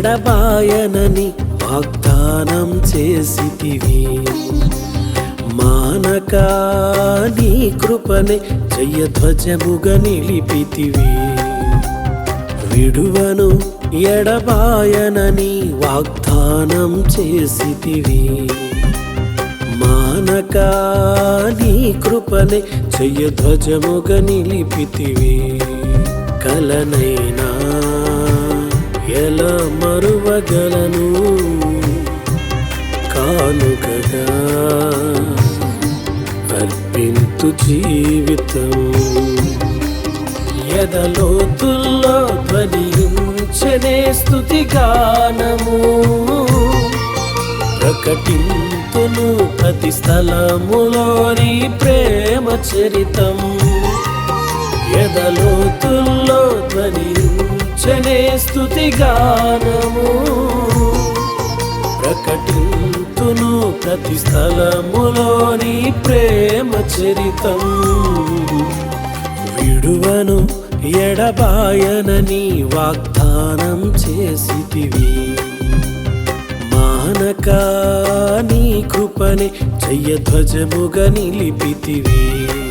ఎడబాయనని వాగ్దానం చేసితివి. మానక నీ కృపనే జయధ్వజముగ నిలిపితివి. విడువను ఎడబాయనని వాగ్దానం చేసితివి. మానక నీ కృపనే జయధ్వజముగ నిలిపితివి. కలనైన ఎలా మరువగలను? కానుకగా అర్పింతు జీవితం ఎదలోతుల్లో ధ్వనించనే స్థుతి గానము ప్రకటింతును ప్రతి స్థలములోని ప్రేమ చరితం ఎదలోతుల్లో చనే స్థుతి గానము. ప్రకటింతును ప్రతి స్థలములోని ప్రేమ చరితం. విడువను ఎడబాయనని వాగ్దానం చేసితివి. మానక నీ కృపనే జయధ్వజముగా నిలిపితివి.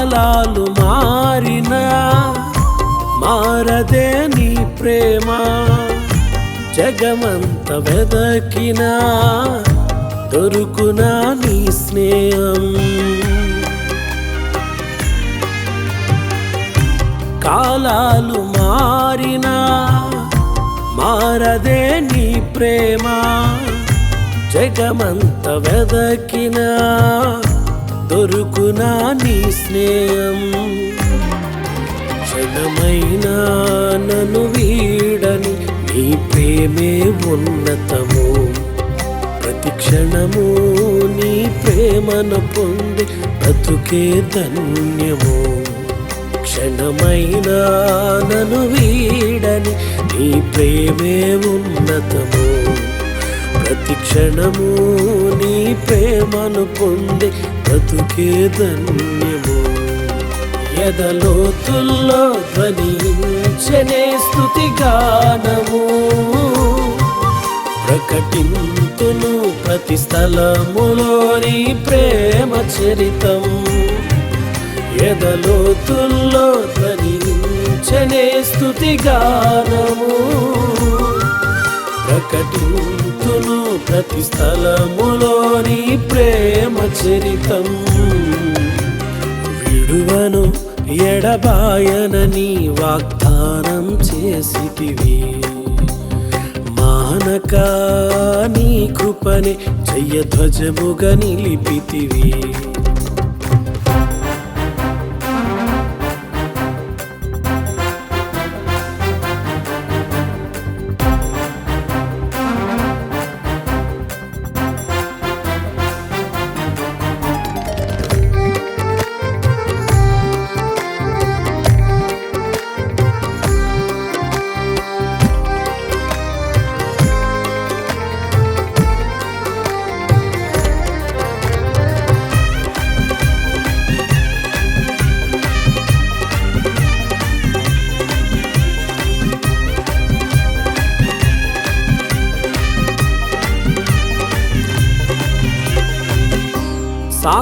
కాలాలు మారినా మారదే నీ ప్రేమ. జగమంత వెదకినా దొరుకునా నీ స్నేహం. కాలాలు మారినా మారదే నీ ప్రేమ. జగమంత వెదకినా దొరుకునా నీ స్నేహం? క్షణమైనా నన్ను వీడని నీ ప్రేమే ఉన్నతము. ప్రతి క్షణము నీ ప్రేమను పొంది బ్రతుకే ధన్యము. క్షణమైనా నన్ను వీడని నీ ప్రేమే ఉన్నతము. ప్రతి క్షణము నీ ప్రేమను పొంది బ్రతుకే ధన్యము. ఎదలోతుల్లో ధ్వనించనే స్థుతి గానము. ప్రకటింతును ప్రతి స్థలములోని ప్రేమ చరితం. ఎదలోతుల్లో ధ్వనించనే స్థుతి గానము. ప్రకటింతును ప్రతి స్థలములోని ప్రేమ చరితం. విడువను ఎడబాయనని వాగ్దానం చేసిటివి మానక నీ కృపనే జయధ్వజముగా నిలిపితివి.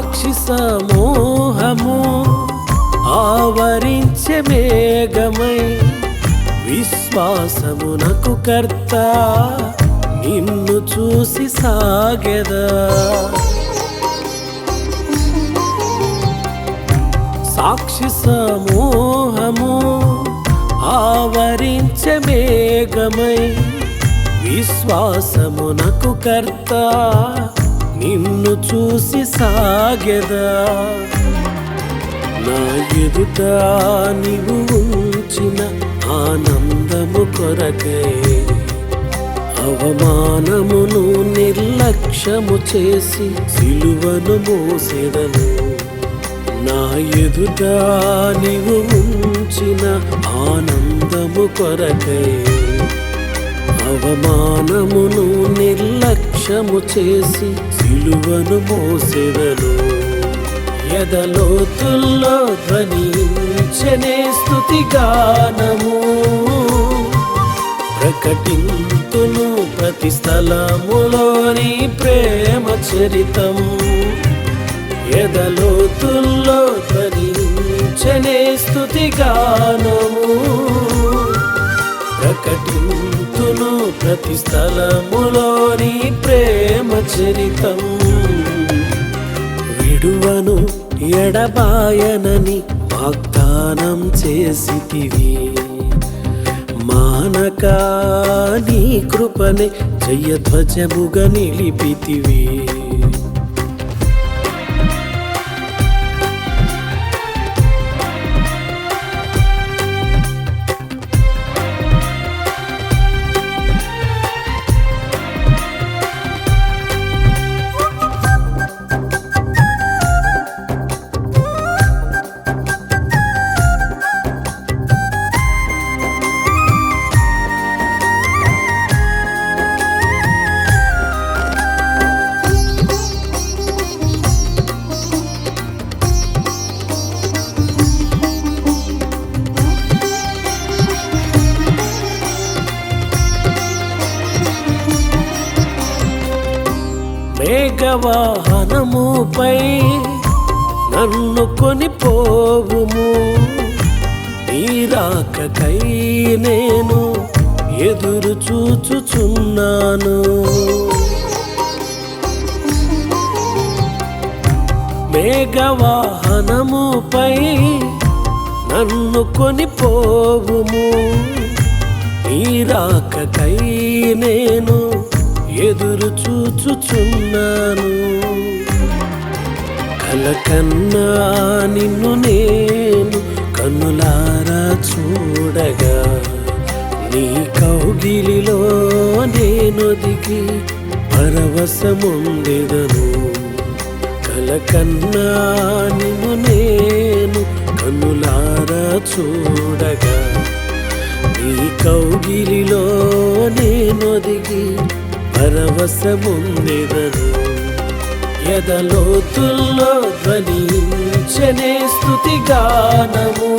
సాక్షి సమూహము ఆవరించే మేఘమై విశ్వాసమునకు కర్త నిన్ను చూసి సాగెదా. సాక్షి సమూహము ఆవరించే మేఘమై విశ్వాసమునకు కర్త నిన్ను చూసి సాగెదా. నా ఎదుట నీవు ఉంచిన ఆనందము కొరకే అవమానమును నిర్లక్ష్యము చేసి సిలువను మోసెదను. నా ఎదుట నీవు ఉంచిన ఆనందము కొరకై అవమానమును నిర్లక్ష్యము చేసి సిలువను మోసెదను. ఎదలోతుల్లో ధ్వనించనే స్థుతి గానము. ప్రకటింతును ప్రతి స్థలములోని ప్రేమ చరితం. ఎదలోతుల్లో ధ్వనించనే స్థుతి గానము. ప్రకటింతును ప్రతి స్థలములోని ప్రేమ చరితం. విడువను ఎడబాయనని వాగ్దానం చేసితివి. మానక నీ కృపనే జయధ్వజముగా నిలిపితివి. మేఘవాహనముపై నన్ను కొనిపోవుము. నీరాకకై నేను ఎదురు చూచుచున్నాను. మేఘవాహనముపై నన్ను కొనిపోవుము. నీరాకకై నేను ఎదురు చూచుచున్నాను. కలకన్నా నిన్ను నేను కన్నులారా చూడగా నీ కౌగిలిలో నేనొదిగి పరవశముండెదను. కలకన్నా నిన్ను నేను కన్నులారా చూడగా నీ కౌగిలిలో నేనొదిగి పరవశముందెదను ఎదలోతుల్లో ధ్వనించనే స్థుతి గానము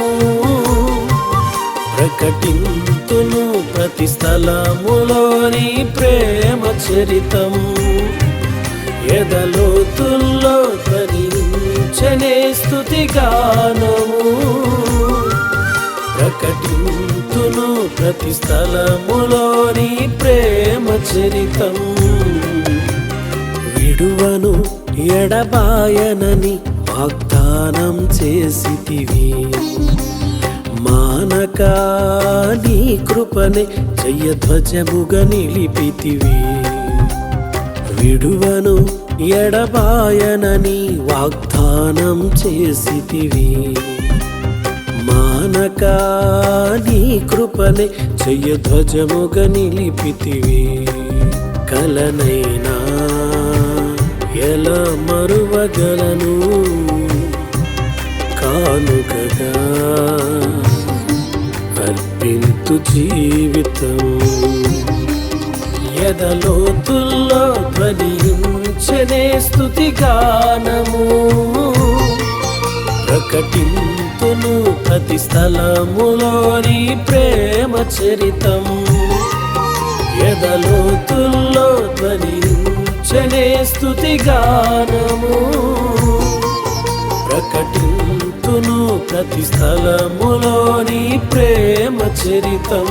ప్రకటింతును ప్రతి స్థలములోని ప్రేమ చరితం. ఎదలోతుల్లో ధ్వనించనే స్థుతి గానము ప్రకటింతును ప్రతి స్థలములోని ప్రేమ చరితం. విడువను ఎడబాయనని వాగ్దానం చేసితివి. మానక నీ కృపనే జయధ్వజముగా నిలిపితివి. విడువను ఎడబాయనని వాగ్దానం చేసితివి. మానక నీ చెయ్య ధ్వజముగ నిలిపితివి. కలనైనా ఎలా మరువగలను? కానుకగా అర్పింతు జీవితం. ఎదలోతుల్లో ధ్వనించనే స్థుతి గానము. ప్రకటింతును ప్రతి స్థలములోని ప్రేమ చరితం. ఎదలోతుల్లో ధ్వనించనే స్థుతి గానము. ప్రకటింతును ప్రతి స్థలములోని ప్రేమ చరితం.